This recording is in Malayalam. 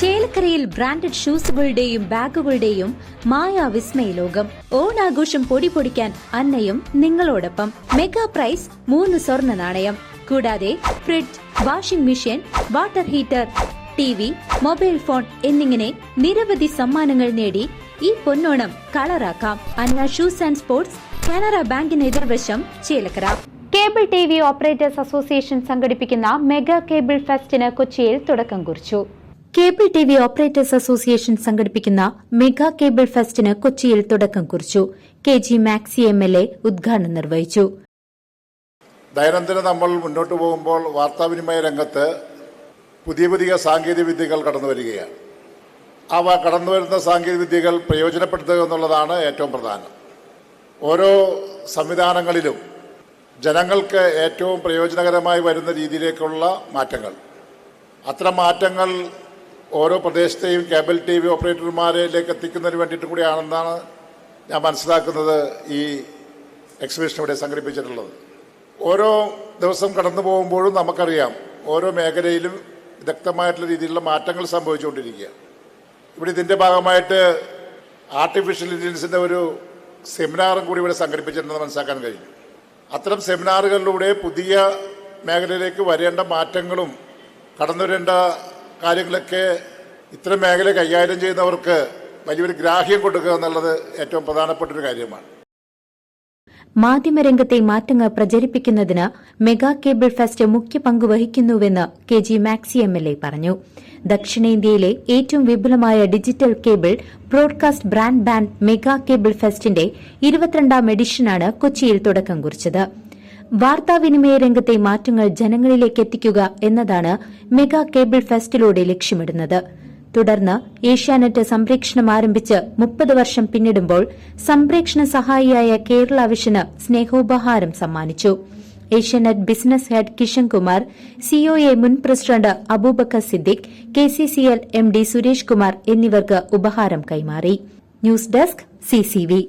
ചേലക്കരയിൽ ബ്രാൻഡഡ് ഷൂസുകളുടെയും ബാഗുകളുടെയും മായ വിസ്മയ ലോകം. ഓണാഘോഷം പൊടി പൊടിക്കാൻ അന്നയും നിങ്ങളോടൊപ്പം. മെഗാ പ്രൈസ് മൂന്ന് സ്വർണ നാണയം. കൂടാതെ fridge washing machine water heater T V mobile phone എന്നിങ്ങനെ നിരവധി സമ്മാനങ്ങൾ നേടി ഈ Ponnonam കളറാക്കാം. Anna shoes and sports Canara ബാങ്കിന് എതിർവശം Chelakkara. Cable T V operators association സംഘടിപ്പിക്കുന്ന മെഗാ കേബിൾ ഫെസ്റ്റിന് കൊച്ചിയിൽ തുടക്കം കുറിച്ചു. Cable T V operators association സംഘടിപ്പിക്കുന്ന മെഗാ കേബിൾ ഫെസ്റ്റിന് കൊച്ചിയിൽ തുടക്കം കുറിച്ചു. K G Maxi M L A ഉദ്ഘാടനം നിർവഹിച്ചു. ദൈനംദിനം നമ്മൾ മുന്നോട്ട് പോകുമ്പോൾ വാർത്താവിനിമയ രംഗത്ത് പുതിയ പുതിയ സാങ്കേതിക വിദ്യകൾ കടന്നു വരികയാണ്. അവ കടന്നു വരുന്ന സാങ്കേതിക വിദ്യകൾ പ്രയോജനപ്പെടുത്തുക എന്നുള്ളതാണ് ഏറ്റവും പ്രധാനം. ഓരോ സംവിധാനങ്ങളിലും ജനങ്ങൾക്ക് ഏറ്റവും പ്രയോജനകരമായി വരുന്ന രീതിയിലേക്കുള്ള മാറ്റങ്ങൾ. അത്തരം മാറ്റങ്ങൾ ഓരോ പ്രദേശത്തെയും കേബിൾ ടി വി ഓപ്പറേറ്റർമാരിലേക്ക് എത്തിക്കുന്നതിന് വേണ്ടിയിട്ട് കൂടിയാണെന്നാണ് ഞാൻ മനസ്സിലാക്കുന്നത് ഈ എക്സിബിഷൻ ഇവിടെ സംഘടിപ്പിച്ചിട്ടുള്ളത്. ഓരോ ദിവസം കടന്നു പോകുമ്പോഴും നമുക്കറിയാം ഓരോ മേഖലയിലും വിദഗ്ധമായിട്ടുള്ള രീതിയിലുള്ള മാറ്റങ്ങൾ സംഭവിച്ചുകൊണ്ടിരിക്കുക. ഇവിടെ ഇതിന്റെ ഭാഗമായിട്ട് ആർട്ടിഫിഷ്യൽ ഇന്റലിജൻസിന്റെ ഒരു സെമിനാറും കൂടി ഇവിടെ സംഘടിപ്പിച്ചിട്ടുണ്ടെന്ന് മനസ്സിലാക്കാൻ കഴിഞ്ഞു. അത്തരം സെമിനാറുകളിലൂടെ പുതിയ മേഖലയിലേക്ക് വരേണ്ട മാറ്റങ്ങളും കടന്നു വരേണ്ട കാര്യങ്ങളൊക്കെ ഇത്തരം മേഖല കൈകാര്യം ചെയ്യുന്നവർക്ക് വലിയൊരു ഗ്രാഹ്യം കൊടുക്കുക എന്നുള്ളത് ഏറ്റവും പ്രധാനപ്പെട്ട ഒരു കാര്യമാണ്. മാധ്യമരംഗത്തെ മാറ്റങ്ങൾ പ്രചരിപ്പിക്കുന്നതിന് മെഗാ കേബിൾ ഫെസ്റ്റ് മുഖ്യ പങ്ക് വഹിക്കുന്നുവെന്ന് K G Maxi M L A പറഞ്ഞു. ദക്ഷിണേന്ത്യയിലെ ഏറ്റവും വിപുലമായ digital cable broadcast brand band mega cable ഫെസ്റ്റിന്റെ ഇരുപത്തിരണ്ടാം എഡിഷനാണ് കൊച്ചിയിൽ തുടക്കം കുറിച്ചത്. വാർത്താവിനിമയ രംഗത്തെ മാറ്റങ്ങൾ ജനങ്ങളിലേക്ക് എത്തിക്കുക എന്നതാണ് മെഗാ കേബിൾ ഫെസ്റ്റിലൂടെ ലക്ഷ്യമിടുന്നത്. തുടർന്ന് ഏഷ്യാനെറ്റ് സംപ്രേക്ഷണം ആരംഭിച്ച് മുപ്പത് വർഷം പിന്നിടുമ്പോൾ സംപ്രേക്ഷണ സഹായിയായ കേരള വിഷന് സ്നേഹോപഹാരം സമ്മാനിച്ചു. Asianet business head Kishan Kumar COA മുൻ president Aboobacker Siddique K C C L M D Suresh Kumar എന്നിവർക്ക് ഉപഹാരം കൈമാറി. News desk CCV